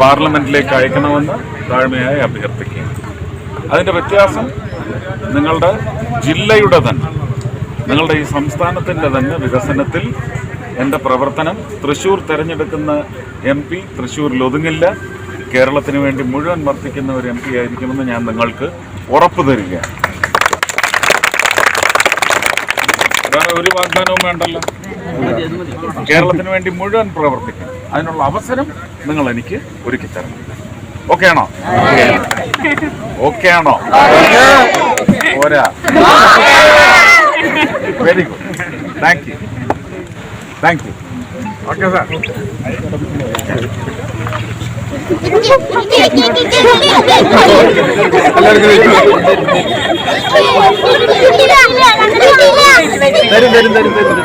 പാർലമെന്റിലേക്ക് അയക്കണമെന്ന് താഴ്മയായി അഭ്യർത്ഥിക്കുകയാണ്. അതിന്റെ വ്യത്യാസം നിങ്ങളുടെ ജില്ലയുടെ തന്നെ നിങ്ങളുടെ ഈ സംസ്ഥാനത്തിന്റെ തന്നെ വികസനത്തിൽ എന്റെ പ്രവർത്തനം തൃശൂർ തിരഞ്ഞെടുക്കുന്ന എം പി തൃശ്ശൂരിൽ ഒതുങ്ങില്ല. കേരളത്തിന് വേണ്ടി മുഴുവൻ വർത്തിക്കുന്ന ഒരു എം പി ആയിരിക്കുമെന്ന് ഞാൻ നിങ്ങൾക്ക് ഉറപ്പ് തരികയാണ് വേറെ ഒരു വാഗ്ദാനവും വേണ്ടല്ലോ. കേരളത്തിന് വേണ്ടി മുഴുവൻ പ്രവർത്തിക്കും. അതിനുള്ള അവസരം നിങ്ങൾ എനിക്ക് ഒരുക്കി തരണം. ഓക്കെ ആണോ? ഓക്കെ ആണോ? പോരാ. Very good thank you thank you okay sir തരും തരും തരും തരും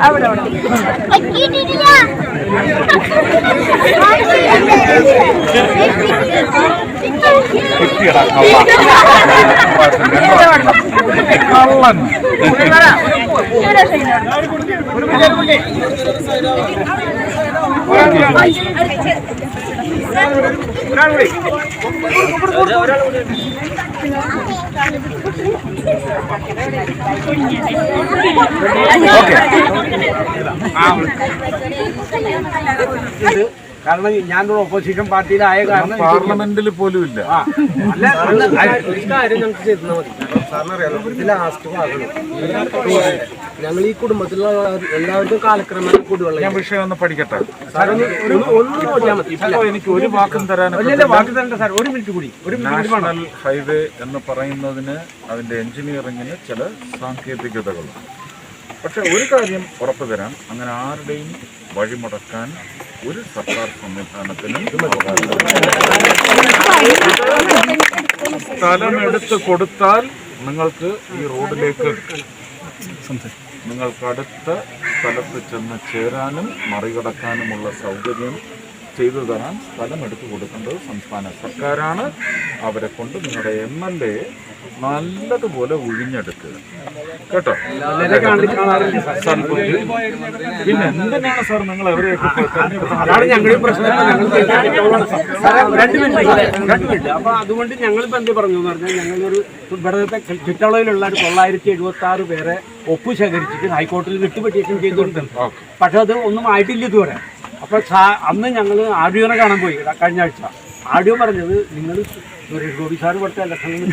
അവിടെ അവിടെ. കിട്ടിയടാ കള്ളൻ. ഓക്കെ കാരണം ഞാനൊരു ഓപ്പോസിഷൻ പാർട്ടിയിലായ കാരണം പാർലമെന്റിൽ പോലും ഇല്ല. ഞങ്ങൾ ഈ കുടുംബത്തിലുള്ള എല്ലാവർക്കും കാലക്രമേണ കുടിവെള്ളം ഞാൻ വിഷയം ഒന്ന് പഠിക്കട്ടെ? ഒന്ന് ഒന്ന് നോക്കിയാൽ എനിക്ക് ഒരു വാക്കും തരാൻ വാക്ക് തരണ്ട സാർ ഒരു മിനിറ്റ് കൂടി ഒരു നാഷണൽ ഹൈവേ എന്ന് പറയുന്നതിന് അതിന്റെ എഞ്ചിനീയറിംഗിന് ചില സാങ്കേതികതകളുണ്ട് പക്ഷെ ഒരു കാര്യം ഉറപ്പു തരാം അങ്ങനെ ആരുടെയും വഴിമുടക്കാൻ ഒരു സർക്കാർ സംവിധാനത്തിനും സ്ഥലം എടുത്ത് കൊടുത്താൽ നിങ്ങൾക്ക് ഈ റോഡിലേക്ക് നിങ്ങൾക്ക് അടുത്ത സ്ഥലത്ത് ചെന്ന് ചേരാനും മറികടക്കാനുമുള്ള സൗകര്യം ചെയ്തു തരാൻ സ്ഥലം എടുത്തു കൊടുക്കേണ്ടത് സംസ്ഥാന സർക്കാരാണ്. അവരെ കൊണ്ട് നിങ്ങളുടെ എം എൽ എ നല്ലതുപോലെ ഒഴിഞ്ഞെടുക്കുക കേട്ടോ. പിന്നെ എന്തിനാണ് സാർ നിങ്ങൾ അപ്പൊ അതുകൊണ്ട് ഞങ്ങൾ ഇപ്പൊ എന്ത് പറഞ്ഞു എന്ന് പറഞ്ഞാൽ ഞങ്ങളൊരു ഇവിടത്തെ ചുറ്റളവിലുള്ള ഒരു തൊള്ളായിരത്തി എഴുപത്തി ആറ് പേരെ ഒപ്പ് ശേഖരിച്ചിട്ട് ഹൈക്കോടതിയിൽ വിട്ട് ചെയ്തുകൊണ്ടിരുന്നു പക്ഷെ അത് ഒന്നും ആയിട്ടില്ല ഇതുവരെ. അപ്പൊ അന്ന് ഞങ്ങൾ ആഡിയോനെ കാണാൻ പോയി കഴിഞ്ഞ ആഴ്ച. ആഡിയോ പറഞ്ഞത് നിങ്ങൾ സുരേഷ് ഗോപി സാർ ഇവിടുത്തെ ഇലക്ഷനിൽ.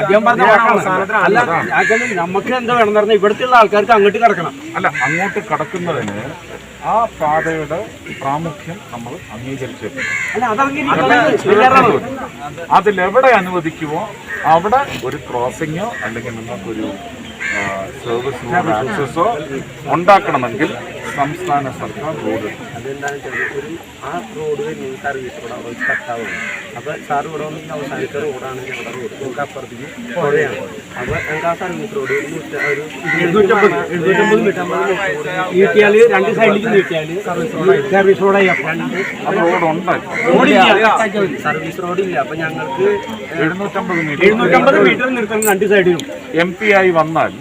അദ്ദേഹം പറഞ്ഞ അല്ല നമുക്ക് എന്താ വേണം പറഞ്ഞാൽ ഇവിടുത്തെ ആൾക്കാർക്ക് അങ്ങോട്ട് കിടക്കണം. അല്ല അങ്ങോട്ട് കടക്കുന്നതിന് ആ പാതയുടെ പ്രാമുഖ്യം നമ്മൾ അംഗീകരിച്ചു അതിലെവിടെ അനുവദിക്കുമോ അവിടെ ഒരു ക്രോസിങ്ങോ അല്ലെങ്കിൽ നിങ്ങൾക്കൊരു സർവീസ് റോഡ് ആക്സസോ ഉണ്ടാക്കണമെങ്കിൽ സംസ്ഥാന സർക്കാർ റോഡ്. അതെന്താണെന്ന് വെച്ചാൽ ഒരു ആ റോഡ് നിങ്ങൾക്ക് സർവീസ് റോഡ് അവിടെ കട്ടാവുന്നു അപ്പൊ സാർ ഇവിടെ വന്ന് അവസാനിച്ച റോഡാണ് ഞങ്ങളുടെ റോഡ്. നമുക്ക് അപ്പുറത്തേക്ക് പുഴയാണ്. അപ്പൊ ഞങ്ങൾക്ക് ആ സർവീസ് റോഡ് ഒരു ഒരു രണ്ട് സൈഡിലേക്ക് സർവീസ് റോഡ് സർവീസ് റോഡായി അപ്പൊ രണ്ട് അത് റോഡ് ഉണ്ട്. റോഡില്ല സർവീസ് റോഡില്ല അപ്പൊ ഞങ്ങൾക്ക് എഴുന്നൂറ്റമ്പത് മീറ്റർ. എഴുന്നൂറ്റമ്പത് മീറ്റർ നിർത്തണം രണ്ട് സൈഡിലും. എം പി ആയി വന്നാൽ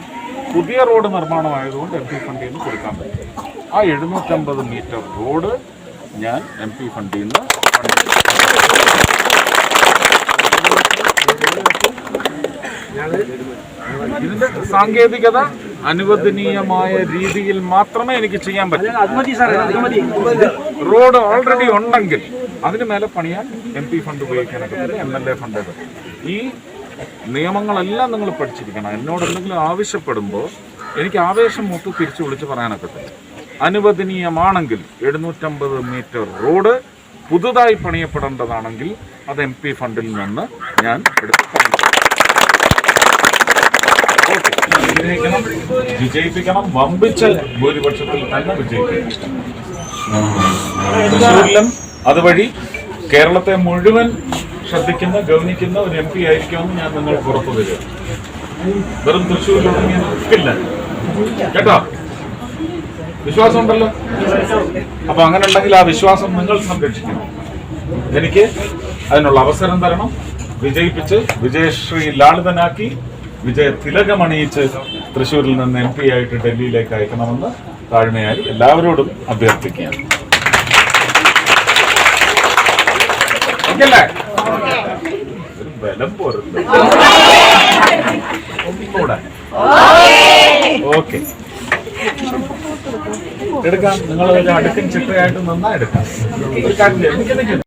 പുതിയ റോഡ് നിർമ്മാണമായതുകൊണ്ട് എം പി ഫണ്ടിൽ നിന്ന് കൊടുക്കാൻ പറ്റും. ആ എഴുന്നൂറ്റമ്പത് മീറ്റർ റോഡ് ഞാൻ എം പി ഫണ്ടിൽ നിന്ന് ഇതിന്റെ സാങ്കേതികത അനുവദനീയമായ രീതിയിൽ മാത്രമേ എനിക്ക് ചെയ്യാൻ പറ്റൂ. റോഡ് ഓൾറെഡി ഉണ്ടെങ്കിൽ അതിന് മേലെ പണിയാൻ എം പി ഫണ്ട് ഉപയോഗിക്കാനൊക്കെ എം എൽ എ ഫണ്ട് ഈ നിയമങ്ങളെല്ലാം നിങ്ങൾ പഠിച്ചിരിക്കണം. എന്നോട് എന്തെങ്കിലും ആവശ്യപ്പെടുമ്പോൾ എനിക്ക് ആവേശം മൊത്തം തിരിച്ചു വിളിച്ച് പറയാനൊക്കെ അനുവദനീയമാണെങ്കിൽ എഴുന്നൂറ്റമ്പത് മീറ്റർ റോഡ് പുതുതായി പണിയപ്പെടേണ്ടതാണെങ്കിൽ അത് എം പി ഫണ്ടിൽ നിന്ന് ഞാൻ എടുത്ത് വിജയിപ്പിക്കണം. വമ്പിച്ച ഭൂരിപക്ഷത്തിൽ തന്നെ വിജയിപ്പിക്കണം. അതുവഴി കേരളത്തെ മുഴുവൻ ശ്രദ്ധിക്കുന്ന ഗവനിക്കുന്ന ഒരു എം പി ആയിരിക്കുമെന്ന് ഞാൻ നിങ്ങൾക്ക് പുറത്തു തരിക വെറും നിൽക്കില്ല കേട്ടോ? വിശ്വാസം ഉണ്ടല്ലോ അപ്പൊ അങ്ങനെ ഉണ്ടെങ്കിൽ ആ വിശ്വാസം നിങ്ങൾ സംരക്ഷിക്കണം. എനിക്ക് അതിനുള്ള അവസരം തരണം. വിജയിപ്പിച്ച് വിജയശ്രീ ലാളിതനാക്കി വിജയ തിലകമണിയിച്ച് തൃശ്ശൂരിൽ നിന്ന് എം പി ആയിട്ട് ഡൽഹിയിലേക്ക് അയക്കണമെന്ന് താഴ്മയായി എല്ലാവരോടും അഭ്യർത്ഥിക്കുകയാണ്. ഓക്കെ ബലം ഒന്നുകൂടെ. ഓക്കെ. എടുക്കാം നിങ്ങൾ ഒരു അടുക്കൻ ചിട്ടയായിട്ട് നന്നായി എടുക്കാം.